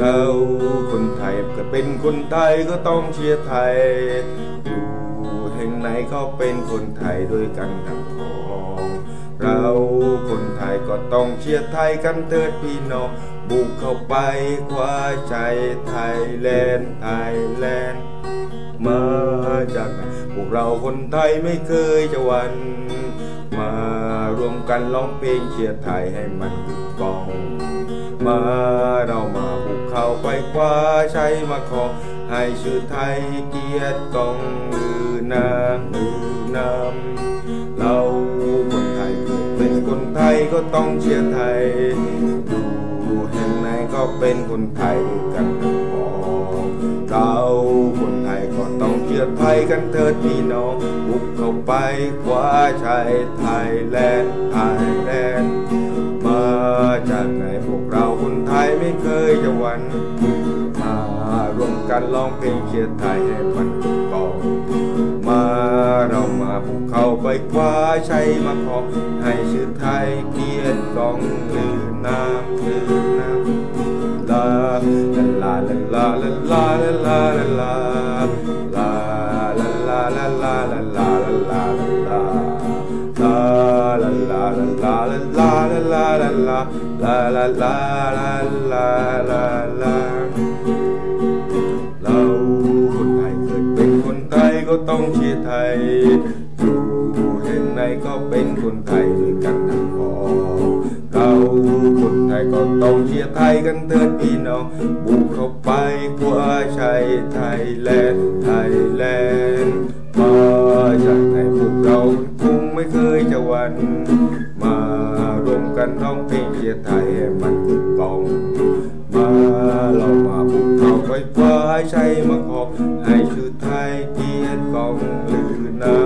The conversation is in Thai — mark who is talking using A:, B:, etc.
A: เราคนไทยก็เป็นคนไทยก็ต้องเชียร์ไทย อยู่แห่งไหนก็เป็นคนไทยด้วยกันทั้งของเราคนไทยก็ต้องเชียร์ไทยกันเถิดพี่น้อง บุกเข้าไปคว้าใจไทยแลนด์ไทยแลนด์มาจากไหนพวกเราคนไทยไม่เคยจะวันมารวมกันร้องเพลงเชียร์ไทยให้มันกอง มาเรามา ไปคว้าใช้มาขอให้ชื่อไทยเกียรติกองลือนามลือนามเราคนไทยเป็นคนไทยก็ต้องเชียร์ไทยดูเแห่งไหนก็เป็นคนไทยกันบองเราคนไทยก็ต้องเชียร์ไทยกันเถิดพี่น้องบุกเข้าไปคว้าชัยไทยแลนด์ไทย ไม่เคยจะหวั่นมารวมกันลองเพลงเชียร์ไทยให้มันก่อมาเรามาพวกเขาไปคว้าชัยมาขอให้ชื่อไทยเกียรติกองลือน้ำลือน้ำลาลาลาลาลาลาลาลา lâu một ngày người bên con tay có tông chia thầy dù hiện nay có bên con thầy thì cắt thằng bỏ lâu một ngày còn tông chia thầy căn thân đi nào bù khóc bay của ai thầy thầy lên thầy lên ไม่เคยจะวัน มารวมกันท้องเพลงเชียร์ไทยมันกึกกอง มาเรามาบุกเขาไฟฟ้าชัยมาขอบให้ชื่อไทยเกียรติกองลือนะ